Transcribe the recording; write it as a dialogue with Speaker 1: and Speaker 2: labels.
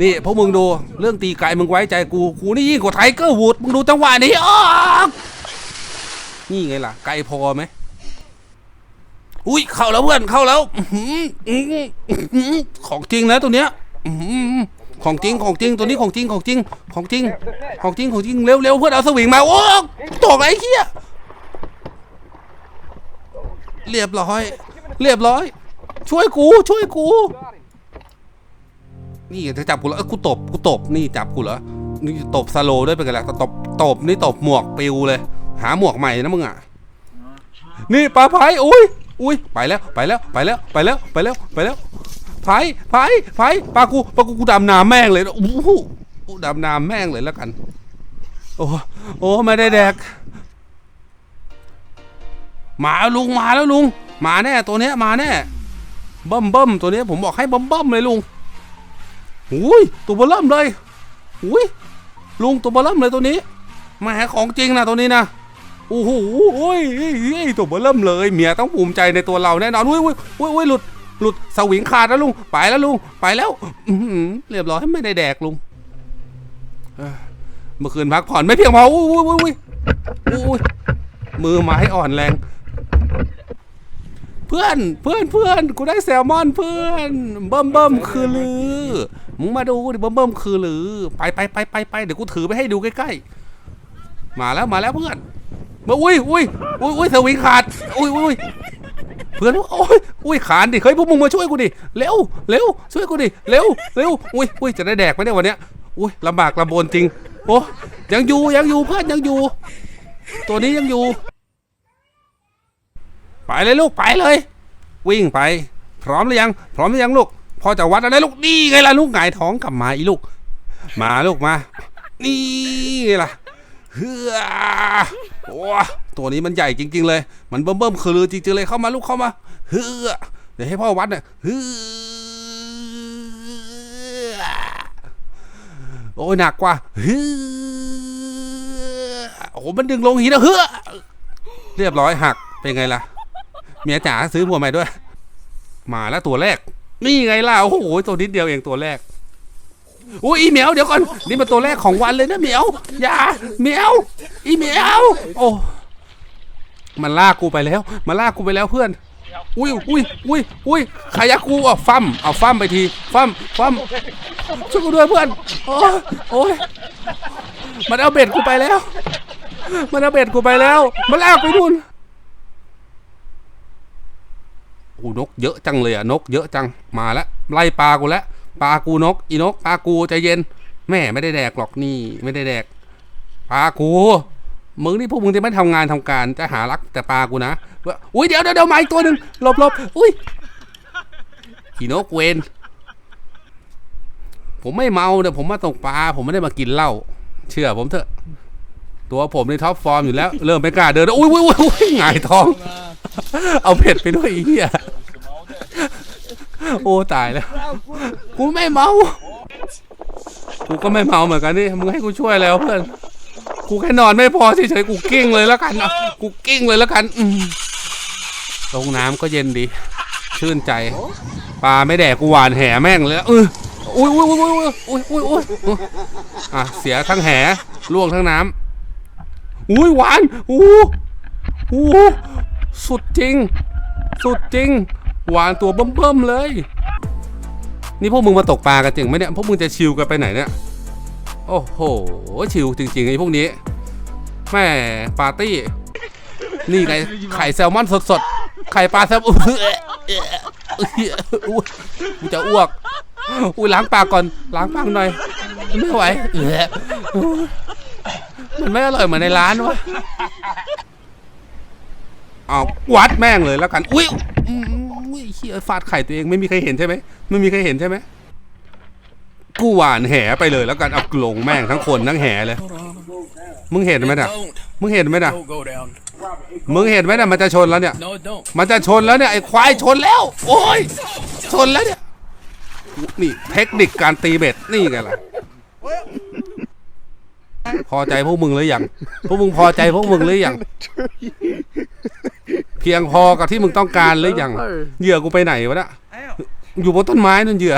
Speaker 1: นี่พวกมึงดูเรื่องตีไก่มึงไว้ใจกูกูนี่ยิ่งกว่าไทเกอร์วูดมึงดูจังหวะนี้ออกนี่ไงล่ะ ไกลพอไหมอุ้ยเข้าแล้วเพื่อนเข้าแล้วของจริงนะตัวเนี้ยของจริงของจริงตัวนี้ของจริงของจริงของจริงของจริงของจริงเร็วเร็วเพื่อนเอาสวิงมาโอ้ตกไอ้เหี้ยเรียบร้อย เรียบร้อย ช่วยกูช่วยกู นี่จะจับกูแล้วเอ้ยกูตบกูตบนี่จับกูเหรอนี่ตบสโลด้วยเป็นไงล่ะตบตบนี่ตบหมวกปิวเลย หาหมวกใหม่นะมึงอะนี่ปลาไผ่อุ้ยอุ้ยไปแล้วไปแล้วไปแล้วไปแล้วไปแล้วไปแล้วไผ่ไผ่ไผ่ปลากูปลากูกูดำน้ำแม่งเลยนะโอ้โหกูดำน้ำแม่งเลยแล้วกัน โอ้โอ้ไม่ได้แดกมาลุงมาแล้วลุง มาแน่ตัวเนี้ยมาแน่เบิ่มเบิ่มตัวเนี้ยผมบอกให้เบิ่มเบิ่มเลยลุง อุ้ยตัวเบอลเริ่มเลยอุ้ยลุงตัวเบอลเริ่มเลยตัวนี้แหมของจริงนะตัวนี้นะโอ้โหโอ้ยเฮ้ยเฮ้ยตัวเบอลเริ่มเลยเมียต้องภูมิใจในตัวเราแน่นอนอุ้ยอุ้ยอุ้ยอุ้ยหลุดหลุดสวิงขาดแล้วลุงไปแล้วลุงไปแล้วเรียบร้อยไม่ได้แดกลุงเมื่อคืนพักผ่อนไม่เพียงพออุ้ยอุ้ยอุ้ยอุ้ยอุ้ยมือไม้อ่อนแรง เพื่อนเพื่อนเพื่อนกูได้แซลมอนเพื่อนเบิ่มเบิ่มคือลือ มึงมาดูดิเบิ่มเบิ่มคือลือ ไปไปไปไปไปเดี๋ยวกูถือไปให้ดูใกล้ๆ มาแล้วมาแล้วเพื่อน มาอุ้ยอุ้ยอุ้ยอุ้ยสวิงขาด อุ้ยอุ้ยเพื่อนโอ้ยอุ้ยขานดิเฮ้ยพวกมึงมาช่วยกูดิเร็วเร็วช่วยกูดิเร็วเร็วอุ้ยอุ้ยจะได้แดกไหมเนี่ยวันเนี้ยอุ้ยลำบากลำบนจริงโอ้ยังอยู่ยังอยู่เพื่อนยังอยู่ ตัวนี้ยังอยู่ ไปเลยลูกไปเลย วิ่งไป พร้อมหรือยัง พร้อมหรือยังลูก พอจะวัดอะไรลูกนี่ไงล่ะลูกหงายท้องกลับมาอีลูก มาลูกมา นี่ไงล่ะเฮือโอ้ตัวนี้มันใหญ่จริง ๆ เลย มันเบิ่มเบิ่มคือลือจริงๆเลยเข้ามาลูกเข้ามาเฮือเดี๋ยวให้พ่อวัดหน่อยเฮือโอ้ยหนักกว่าเฮือโอ้มันดึงลงหินแล้วเฮือเรียบร้อยหักเป็นไงล่ะ เมียจ๋าซื้อหมวใหม่ด้วย มาแล้วตัวแรก นี่ไงล่ะโอ้โหตัวนิดเดียวเองตัวแรกอุ้ยอีเหมียวเดี๋ยวก่อนนี่มันตัวแรกของวันเลยนะเหมียวอย่าเหมียวอีเหมียวโอ้มันลากกูไปแล้ว มันลากกูไปแล้วเพื่อนอุ้ยอุ้ยอุ้ยอุ้ยขยักกูอะฟั่มเอาฟั่มไปทีฟั่มฟั่มช่วยกูด้วยเพื่อนโอ้ยโอ้ยมันเอาเบ็ดกูไปแล้ว มันเอาเบ็ดกูไปแล้ว มันลากไปนู่น โอ้นกเยอะจังเลยอะนกเยอะจังมาแล้วไล่ปลากูแล้วปลากูนก อีนกปลากูใจเย็น แม่ไม่ได้แดกหรอกนี่ไม่ได้แดกปลากูมึงนี่พวกมึงจะไม่ทำงานทำการจะหารักแต่ปลากูนะว่าอุ้ยเดี๋ยวเดี๋ยวเดี๋ยวมาอีกตัวหนึ่งหลบหลบอุ้ยอีนกเวนผมไม่เมาเดี๋ยวผมมาตกปลาผมไม่ได้มากินเหล้าเชื่อผมเถอะ ตัวผมในท็อปฟอร์มอยู่แล้ว เริ่มไม่กล้าเดินแล้วอุ้ยอุ้ยอุ้ยอุ้ยหงายท้อง เอาเผ็ดไปด้วยอีเหี้ยโอ้ตายแล้ว กูไม่เมา กูก็ไม่เมาเหมือนกันนี่มึงให้กูช่วยแล้วเพื่อน กูแค่นอนไม่พอเฉยๆกูกิ้งเลยแล้วกันเอากูกิ้งเลยแล้วกันอืลงน้ำก็เย็นดี ชื่นใจปลาไม่แดกกูหวานแห่แม่งเลยเอออุ้ยอุ้ยอุ้ยอุ้ยอุ้ยอุ้ยอุ้ยอะเสียทั้งแห่ล่วงทั้งน้ำ อุ้ยหวานอู้อู้สุดจริง สุดจริง หวานตัวเบิ่มๆเลย นี่พวกมึงมาตกปลากันจริงไหมเนี่ย พวกมึงจะชิลกันไปไหนเนี่ย โอ้โห ชิลจริงๆไอ้พวกนี้ แม่ปาร์ตี้ นี่ไงไข่แซลมอนสดๆ ไข่ปลาแซลมอนอุ๊ยอุ๊ยกูจะอ้วกอุ้ยล้างปากก่อน ล้างปากหน่อย ไม่ไหวเออ มันไม่อร่อยเหมือนในร้านวะเอาวัดแม่งเลยแล้วกัน อุ้ยอืมอุ้ยเฮียฟาดไข่ตัวเองไม่มีใครเห็นใช่ไหมไม่มีใครเห็นใช่ไหมกูหวานแหไปเลยแล้วกันเอากลงแม่งทั้งคนทั้งแหเลย มึงเห็นไหมน่ะ มึงเห็นไหมน่ะ มึงเห็นไหมน่ะมันจะชนแล้วเนี่ย มันจะชนแล้วเนี่ยไอ้ควายชนแล้ว โอ้ยชนแล้วเนี่ย นี่เทคนิคการตีเบ็ดนี่ไงล่ะ พอใจพวกมึงหรือยังพวกมึงพอใจพวกมึงหรือยังเพียงพอกับที่มึงต้องการหรือยังเหยื่อกูไปไหนวะเนี่ยอยู่บนต้นไม้นั่นเหยื่อ